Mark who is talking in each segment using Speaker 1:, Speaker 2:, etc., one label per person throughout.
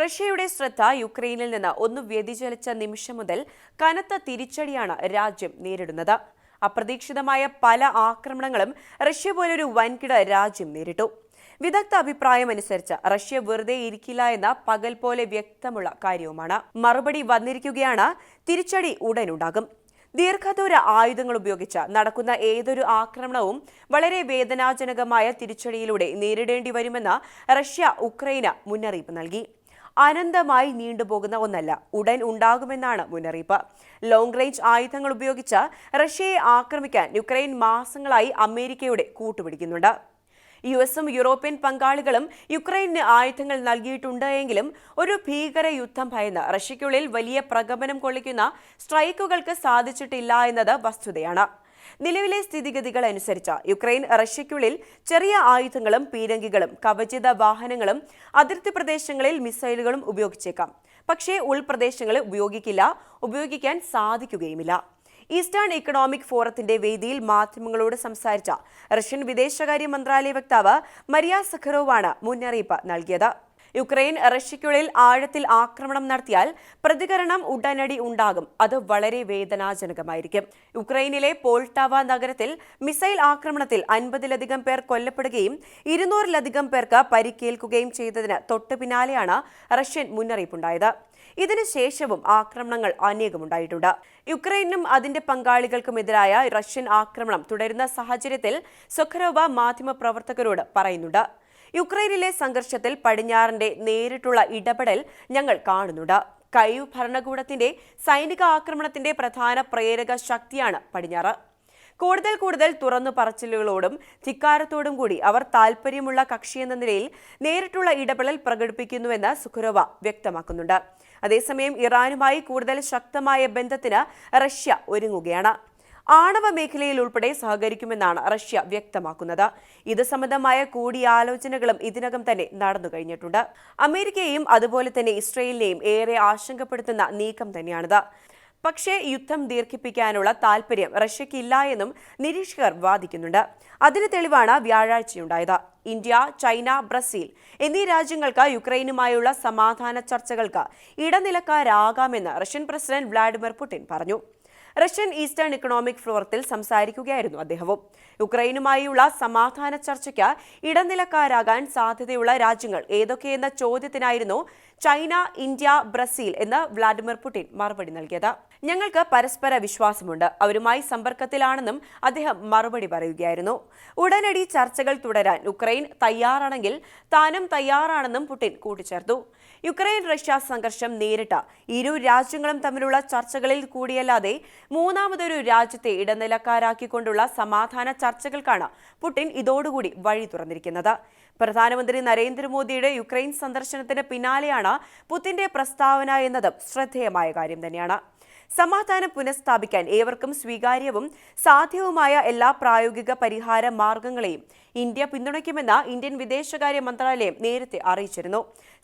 Speaker 1: റഷ്യയുടെ ശ്രദ്ധ യുക്രൈനിൽ നിന്ന് ഒന്ന് വ്യതിചലിച്ച നിമിഷം മുതൽ കനത്ത തിരിച്ചടിയാണ് രാജ്യം നേരിടുന്നത്. അപ്രതീക്ഷിതമായ പല ആക്രമണങ്ങളും റഷ്യ പോലൊരു വൻകിട രാജ്യം നേരിട്ടു. വിദഗ്ധ അഭിപ്രായമനുസരിച്ച് റഷ്യ വെറുതെ ഇരിക്കില്ല എന്ന പകൽ പോലെ വ്യക്തമുള്ള കാര്യവുമാണ്. മറുപടി വന്നിരിക്കുകയാണ് തിരിച്ചടി ഉടനുണ്ടാകും. ദീർഘദൂര ആയുധങ്ങൾ ഉപയോഗിച്ച് നടക്കുന്ന ഏതൊരു ആക്രമണവും വളരെ വേദനാജനകമായ തിരിച്ചടിയിലൂടെ നേരിടേണ്ടി വരുമെന്ന് റഷ്യ ഉക്രൈന് മുന്നറിയിപ്പ് നൽകി. അനന്തമായി നീണ്ടുപോകുന്ന ഒന്നല്ല ഉടൻ ഉണ്ടാകുമെന്നാണ് മുന്നറിയിപ്പ്. ലോങ് റേഞ്ച് ആയുധങ്ങൾ ഉപയോഗിച്ച് റഷ്യയെ ആക്രമിക്കാൻ യുക്രൈൻ മാസങ്ങളായി അമേരിക്കയുടെ കൂട്ടുപിടിക്കുന്നുണ്ട്. യു എസും യൂറോപ്യൻ പങ്കാളികളും യുക്രൈന് ആയുധങ്ങൾ നൽകിയിട്ടുണ്ട് എങ്കിലും ഒരു ഭീകര യുദ്ധം ഭയന്ന് റഷ്യയ്ക്കുള്ളിൽ വലിയ പ്രകമ്പനം കൊള്ളിക്കുന്ന സ്ട്രൈക്കുകൾക്ക് സാധിച്ചിട്ടില്ല എന്നത് വസ്തുതയാണ്. നിലവിലെ സ്ഥിതിഗതികൾ അനുസരിച്ച് യുക്രൈൻ റഷ്യയ്ക്കുള്ളിൽ ചെറിയ ആയുധങ്ങളും പീരങ്കികളും കവചിത വാഹനങ്ങളും അതിർത്തി പ്രദേശങ്ങളിൽ മിസൈലുകളും ഉപയോഗിച്ചേക്കാം. പക്ഷേ ഉൾപ്രദേശങ്ങളിൽ ഉപയോഗിക്കില്ല ഉപയോഗിക്കാൻ സാധിക്കുകയുമില്ല. ഈസ്റ്റേൺ ഇക്കണോമിക് ഫോറത്തിന്റെ വേദിയിൽ മാധ്യമങ്ങളോട് സംസാരിച്ച റഷ്യൻ വിദേശകാര്യ മന്ത്രാലയ വക്താവ് മരിയ സഖറോവാണ് മുന്നറിയിപ്പ് നൽകിയത്. യുക്രൈൻ റഷ്യയ്ക്കുള്ളിൽ ആഴത്തിൽ ആക്രമണം നടത്തിയാൽ പ്രതികരണം ഉടനടി ഉണ്ടാകും. അത് വളരെ വേദനാജനകമായിരിക്കും. യുക്രൈനിലെ പോൾട്ടാവ നഗരത്തിൽ മിസൈൽ ആക്രമണത്തിൽ അൻപതിലധികം പേർ കൊല്ലപ്പെടുകയും ഇരുന്നൂറിലധികം പേർക്ക് പരിക്കേൽക്കുകയും ചെയ്തതിന് തൊട്ടു പിന്നാലെയാണ് റഷ്യൻ മുന്നറിയിപ്പുണ്ടായത്. ഇതിനുശേഷവും ആക്രമണങ്ങൾ അനേകമുണ്ടായിട്ടുണ്ട്. യുക്രൈനും അതിന്റെ പങ്കാളികൾക്കുമെതിരായ റഷ്യൻ ആക്രമണം തുടരുന്ന സാഹചര്യത്തിൽ സൊഖരോവ മാധ്യമപ്രവർത്തകരോട് പറയുന്നുണ്ട്. യുക്രൈനിലെ സംഘർഷത്തിൽ പടിഞ്ഞാറിന്റെ നേരിട്ടുള്ള ഇടപെടൽ ഞങ്ങൾ കാണുന്നുണ്ട്. കൈവ് ഭരണകൂടത്തിന്റെ സൈനിക ആക്രമണത്തിന്റെ പ്രധാന പ്രേരക ശക്തിയാണ് പടിഞ്ഞാറ്. കൂടുതൽ കൂടുതൽ തുറന്നു പറച്ചിലുകളോടും ധിക്കാരത്തോടും കൂടി അവർ താൽപ്പര്യമുള്ള കക്ഷിയെന്ന നിലയിൽ നേരിട്ടുള്ള ഇടപെടൽ പ്രകടിപ്പിക്കുന്നുവെന്ന് സുഖരോവ വ്യക്തമാക്കുന്നുണ്ട്. അതേസമയം ഇറാനുമായി കൂടുതൽ ശക്തമായ ബന്ധത്തിന് റഷ്യ ഒരുങ്ങുകയാണ്. ആണവ മേഖലയിൽ ഉൾപ്പെടെ സഹകരിക്കുമെന്നാണ് റഷ്യ വ്യക്തമാക്കുന്നത്. ഇത് സംബന്ധമായ കൂടിയാലോചനകളും ഇതിനകം തന്നെ നടന്നു കഴിഞ്ഞിട്ടുണ്ട്. അമേരിക്കയെയും അതുപോലെ തന്നെ ഇസ്രയേലിനെയും ഏറെ ആശങ്കപ്പെടുത്തുന്ന നീക്കം തന്നെയാണിത്. പക്ഷേ യുദ്ധം ദീർഘിപ്പിക്കാനുള്ള താൽപര്യം റഷ്യയ്ക്കില്ല എന്നും നിരീക്ഷകർ വാദിക്കുന്നുണ്ട്. അതിന് തെളിവാണ് വ്യാഴാഴ്ചയുണ്ടായത്. ഇന്ത്യ ചൈന ബ്രസീൽ എന്നീ രാജ്യങ്ങൾക്ക് യുക്രൈനുമായുള്ള സമാധാന ചർച്ചകൾക്ക് ഇടനിലക്കാരാകാമെന്ന് റഷ്യൻ പ്രസിഡന്റ് വ്ളാഡിമിർ പുടിൻ പറഞ്ഞു. റഷ്യൻ ഈസ്റ്റേൺ ഇക്കണോമിക് ഫോറത്തിൽ സംസാരിക്കുകയായിരുന്നു അദ്ദേഹവും. യുക്രൈനുമായുള്ള സമാധാന ചർച്ചയ്ക്ക് ഇടനിലക്കാരാകാൻ സാധ്യതയുള്ള രാജ്യങ്ങൾ ഏതൊക്കെയെന്ന ചോദ്യത്തിനായിരുന്നു ചൈന ഇന്ത്യ ബ്രസീൽ എന്ന് വ്ളാഡിമിർ പുടിൻ മറുപടി നൽകിയത്. ഞങ്ങൾക്ക് പരസ്പര വിശ്വാസമുണ്ട്. അവരുമായി സമ്പർക്കത്തിലാണെന്നും അദ്ദേഹം മറുപടി പറയുകയായിരുന്നു. ഉടനടി ചർച്ചകൾ തുടരാൻ യുക്രൈൻ തയ്യാറാണെങ്കിൽ താനും തയ്യാറാണെന്നും പുടിൻ കൂട്ടിച്ചേർത്തു. യുക്രൈൻ റഷ്യ സംഘർഷം നേരിട്ട ഇരു രാജ്യങ്ങളും തമ്മിലുള്ള ചർച്ചകളിൽ കൂടിയല്ലാതെ മൂന്നാമതൊരു രാജ്യത്തെ ഇടനിലക്കാരാക്കിക്കൊണ്ടുള്ള സമാധാന ചർച്ചകൾക്കാണ് പുടിൻ ഇതോടുകൂടി വഴി തുറന്നിരിക്കുന്നത്. പ്രധാനമന്ത്രി നരേന്ദ്രമോദിയുടെ യുക്രൈൻ സന്ദർശനത്തിന് പിന്നാലെയാണ് പുതിന്റെ പ്രസ്താവന എന്നതും ശ്രദ്ധേയമായ കാര്യം തന്നെയാണ്. സമാധാനം പുനഃസ്ഥാപിക്കാൻ ഏവർക്കും സ്വീകാര്യവും സാധ്യവുമായ എല്ലാ പ്രായോഗിക പരിഹാര മാർഗങ്ങളെയും ഇന്ത്യ പിന്തുണയ്ക്കുമെന്ന് ഇന്ത്യൻ വിദേശകാര്യ മന്ത്രാലയം നേരത്തെ അറിയിച്ചിരുന്നു.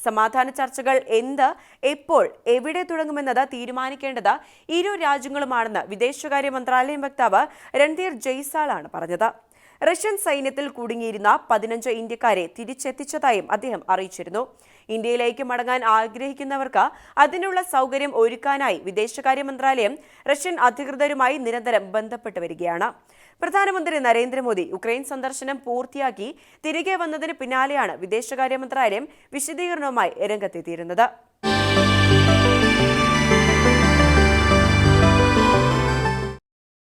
Speaker 1: സമാധാന ചർച്ചകൾ എന്ത് എപ്പോൾ എവിടെ തുടങ്ങുമെന്നത് തീരുമാനിക്കേണ്ടത് ഇരു രാജ്യങ്ങളുമാണെന്ന് വിദേശകാര്യ മന്ത്രാലയം വക്താവ് രൺധീർ ജയ്സാളാണ് പറഞ്ഞത്. റഷ്യൻ സൈന്യത്തിൽ കുടുങ്ങിയിരുന്ന പതിനഞ്ച് ഇന്ത്യക്കാരെ തിരിച്ചെത്തിച്ചതായും അദ്ദേഹം അറിയിച്ചിരുന്നു. ഇന്ത്യയിലേക്ക് മടങ്ങാൻ ആഗ്രഹിക്കുന്നവർക്ക് അതിനുള്ള സൗകര്യം ഒരുക്കാനായി വിദേശകാര്യ മന്ത്രാലയം റഷ്യൻ അധികൃതരുമായി നിരന്തരം ബന്ധപ്പെട്ട് വരികയാണ്. പ്രധാനമന്ത്രി നരേന്ദ്രമോദി ഉക്രൈൻ സന്ദർശനം പൂർത്തിയാക്കി തിരികെ വന്നതിന് പിന്നാലെയാണ് വിദേശകാര്യ മന്ത്രാലയം വിശദീകരണവുമായി രംഗത്തെത്തിയിരുന്നത്.